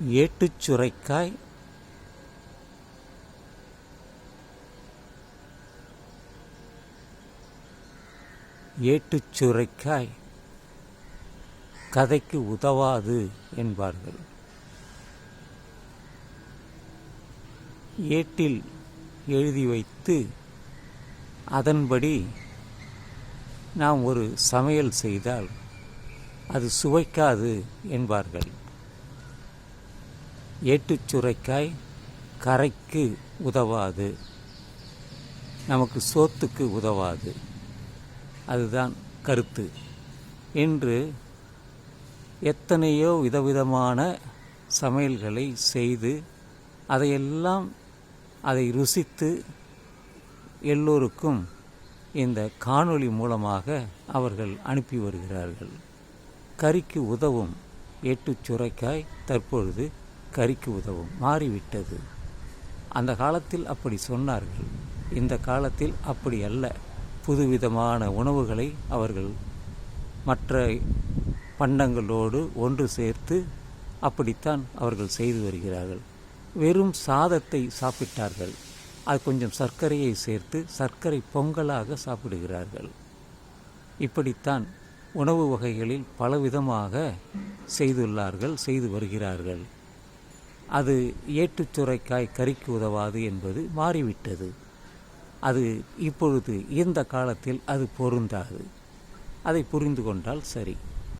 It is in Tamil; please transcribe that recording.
ஏட்டுச் சுரைக்காய் ஏட்டுச் சுரைக்காய் கதைக்கு உதவாது என்பார்கள். ஏட்டில் எழுதி வைத்து அதன்படி நாம் ஒரு சமையல் செய்தால் அது சுவைக்காது என்பார்கள். ஏட்டுச் சுரைக்காய் கரைக்கு உதவாது. நமக்கு சோத்துக்கு உதவாது. அதுதான் கருத்து. என்று எத்தனையோ விதவிதமான சமையல்களை செய்து அதையெல்லாம் அதை ருசித்து எல்லோருக்கும் இந்த காணொளி மூலமாக அவர்கள் அனுப்பி வருகிறார்கள். கறிக்கு உதவும் எட்டு சுரைக்காய் தற்பொழுது கறிக்கு உதவும். மாறிவிட்டது. அந்த காலத்தில் அப்படி சொன்னார்கள். இந்த காலத்தில் அப்படி அல்ல. புதுவிதமான உணவுகளை அவர்கள் மற்ற பண்டங்களோடு ஒன்று சேர்த்து அப்படித்தான் அவர்கள் செய்து வருகிறார்கள். வெறும் சாதத்தை சாப்பிட்டார்கள். அது கொஞ்சம் சர்க்கரையை சேர்த்து சர்க்கரை பொங்கலாக சாப்பிடுகிறார்கள். இப்படித்தான் உணவு வகைகளில் பலவிதமாக செய்துள்ளார்கள் செய்து வருகிறார்கள். அது ஏற்றுச்சுரைக்காய் கறிக்கு உதவாது என்பது மாறிவிட்டது. அது இப்பொழுது இந்த காலத்தில் அது பொருந்தாது. அதை புரிந்து கொண்டால் சரி.